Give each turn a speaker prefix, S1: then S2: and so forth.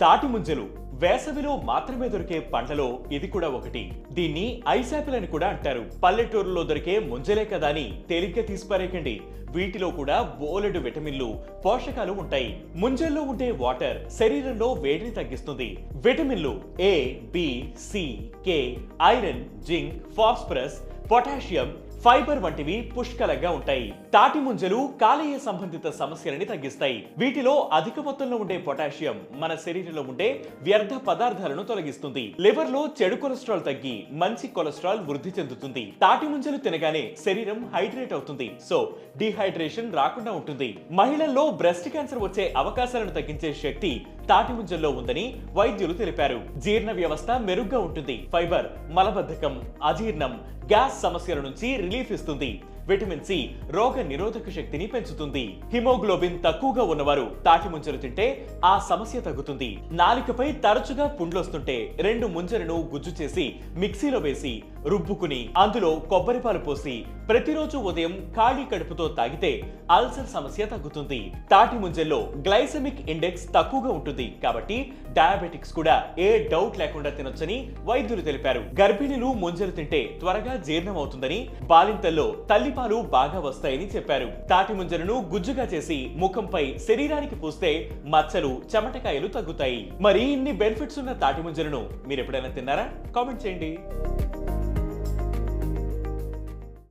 S1: తాటి ముంజలు వేసవిలో మాత్రమే దొరికే పండ్లలో ఇది కూడా ఒకటి. దీన్ని ఐసాపిల్ అని కూడా అంటారు. పల్లెటూరులో దొరికే ముంజలే కదా అని తేలిగ్గా తీసిపారేకండి వీటిలో కూడా బోలెడు విటమిన్లు పోషకాలు ఉంటాయి. ముంజల్లో ఉండే వాటర్ శరీరంలో వేడిని తగ్గిస్తుంది. విటమిన్లు A B C K iron zinc phosphorus potassium fibre వంటివి పుష్కలంగా ఉంటాయి. తాటి ముంజలు కాలేయ సంబంధిత సమస్యలని తగ్గిస్తాయి. వీటిలో అధిక మొత్తంలో ఉండే పొటాషియం మన శరీరంలో ఉండే వ్యర్థ పదార్థాలను తొలగిస్తుంది. లివర్లో చెడు కొలెస్ట్రాల్ తగ్గి మంచి కొలెస్ట్రాల్ వృద్ధి చెందుతుంది. తాటి ముంజలు తినగానే శరీరం హైడ్రేట్ అవుతుంది. సో డిహైడ్రేషన్ రాకుండా ఉంటుంది. మహిళల్లో బ్రెస్ట్ క్యాన్సర్ వచ్చే అవకాశాలను తగ్గించే శక్తి తాటి ముంజల్లో ఉందని వైద్యులు తెలిపారు. జీర్ణ వ్యవస్థ మెరుగ్గా ఉంటుంది. ఫైబర్ మలబద్ధకం అజీర్ణం గ్యాస్ సమస్యల నుంచి రిలీఫ్ ఇస్తుంది. విటమిన్ సి రోగ నిరోధక శక్తిని పెంచుతుంది. హిమోగ్లోబిన్ తక్కువగా ఉన్నవారు తాటి ముంజలు తింటే ఆ సమస్య తగ్గుతుంది. నాలికపై తరచుగా పుండ్లొస్తుంటే రెండు ముంజలను గుజ్జు చేసి మిక్సీలో వేసి రుబ్బుకుని అందులో కొబ్బరి పాలు పోసి ప్రతిరోజు ఉదయం ఖాళీ కడుపుతో తాగితే అల్సర్ సమస్య తగ్గుతుంది. తాటి ముంజల్లో గ్లైసెమిక్ ఇండెక్స్ తక్కువగా ఉంటుంది. కాబట్టి డయాబెటిక్స్ కూడా ఏ డౌట్ లేకుండా తినొచ్చని వైద్యులు తెలిపారు. గర్భిణులు ముంజలు తింటే త్వరగా జీర్ణం అవుతుందని బాలింతల్లో తల్లిపాలు బాగా వస్తాయని చెప్పారు. తాటి ముంజలను గుజ్జుగా చేసి ముఖంపై శరీరానికి పూస్తే మచ్చలు చెమటకాయలు తగ్గుతాయి. మరి ఇన్ని బెనిఫిట్స్ ఉన్న తాటి ముంజలను మీరు ఎప్పుడైనా తిన్నారా? కామెంట్ చేయండి.